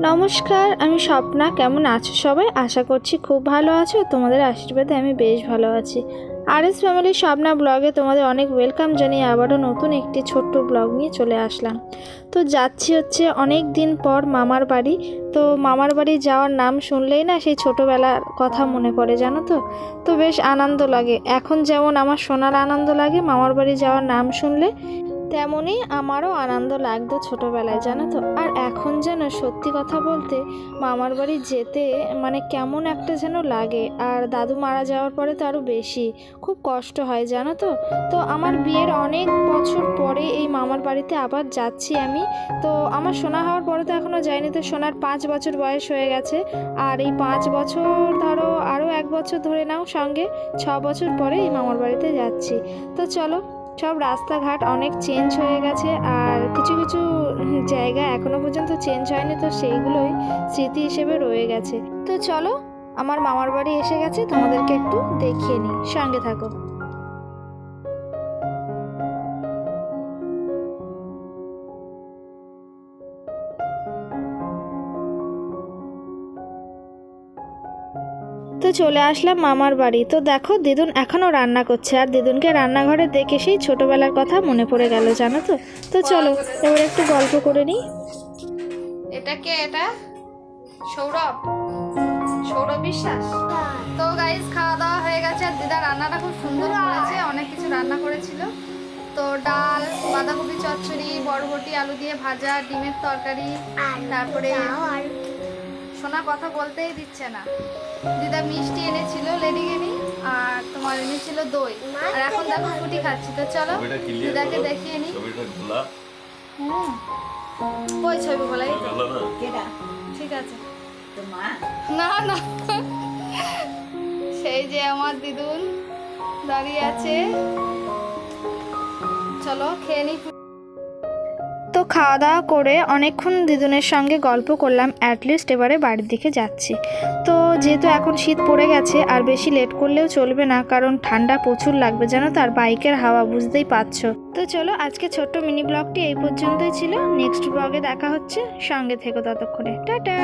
নমস্কার, আমি স্বপ্না। কেমন আছো সবাই? আশা করছি খুব ভালো আছো। তোমাদের আশীর্বাদে আমি বেশ ভালো আছি। আর এস ফ্যামিলির স্বপ্না ব্লগে তোমাদের অনেক ওয়েলকাম জানিয়ে আবারও নতুন একটি ছোট্ট ব্লগ নিয়ে চলে আসলাম। তো যাচ্ছি হচ্ছে অনেক দিন পর মামার বাড়ি। তো মামার বাড়ি যাওয়ার নাম শুনলেই না সেই ছোটোবেলার কথা মনে পড়ে, জানো তো? তো বেশ আনন্দ লাগে। এখন যেমন আমার সোনার আনন্দ লাগে, মামার বাড়ি যাওয়ার নাম শুনলে তেমনই আমারও আনন্দ লাগতো ছোটোবেলায়, জানো তো? আর এখন যেন সত্যি কথা বলতে মামার বাড়ি যেতে মানে কেমন একটা যেন লাগে। আর দাদু মারা যাওয়ার পরে তো আরও বেশি। খুব কষ্ট হয়, জানো তো? তো আমার বিয়ের অনেক বছর পরে এই মামার বাড়িতে আবার যাচ্ছি আমি। তো আমার সোনা হওয়ার পরে তো এখনও যাইনি। তো সোনার পাঁচ বছর বয়স হয়ে গেছে। আর এই পাঁচ বছর ধরো আরও এক বছর ধরে নাও সঙ্গে, ছ বছর পরে এই মামার বাড়িতে যাচ্ছি। তো চলো সব রাস্তাঘাট অনেক চেঞ্জ হয়ে গেছে আর কিছু কিছু জায়গা এখনও পর্যন্ত চেঞ্জ হয়নি, তো সেইগুলোই স্মৃতি হিসেবে রয়ে গেছে। তো চলো, আমার মামার বাড়ি এসে গেছে, তোমাদেরকে একটু দেখিয়ে নিই। সঙ্গে থাকো। তো চলে আসলাম মামার বাড়ি। তো দেখো, দিদুন এখনও রান্না করছে। আর দিদুনকে রান্নাঘরে দেখে সেই ছোটোবেলার কথা মনে পড়ে গেল, জানো তো? তো চলো, এবার একটু গল্প করে নিই। এটা কে এটা? সৌরভ। সৌরভ বিশ্বাস? তো গাইস খাওয়া দাওয়া হয়ে গেছে। আর দিদা রান্নাটা খুব সুন্দর করেছে, অনেক কিছু রান্না করেছিল। তো ডাল, বাঁধাকপি চচ্চড়ি, বরবটি, আলু দিয়ে ভাজা, ডিমের তরকারি, তারপরে শোনা কথা বলতেই দিচ্ছে না। দিদা মিষ্টি এনেছিল লেডিগেনি আর তোমার এনেছিল দই। আর এখন দেখো ফুটি খাচ্ছি। তো চলো দিদাকে দেখিয়ে নি। হুম। ওই ছবি বলাই ঠিক আছে। না না। সেই যে আমার দিদুন দাঁড়িয়ে আছে। চলো খেয়ে নি। তো খাওয়া দাওয়া করে অনেকক্ষণ দিদুনের সঙ্গে গল্প করলাম অ্যাটলিস্ট এবারে বাড়ির দিকে যাচ্ছি। তো যেহেতু এখন শীত পড়ে গেছে, আর বেশি লেট করলেও চলবে না, কারণ ঠান্ডা প্রচুর লাগবে, যেন তার বাইকের হাওয়া বুঝতেই পারছ। তো চলো, আজকে ছোট্ট মিনি ব্লগটি এই পর্যন্তই ছিল। নেক্সট ব্লগে দেখা হচ্ছে, সঙ্গে থেকো ততক্ষণে। টাটা!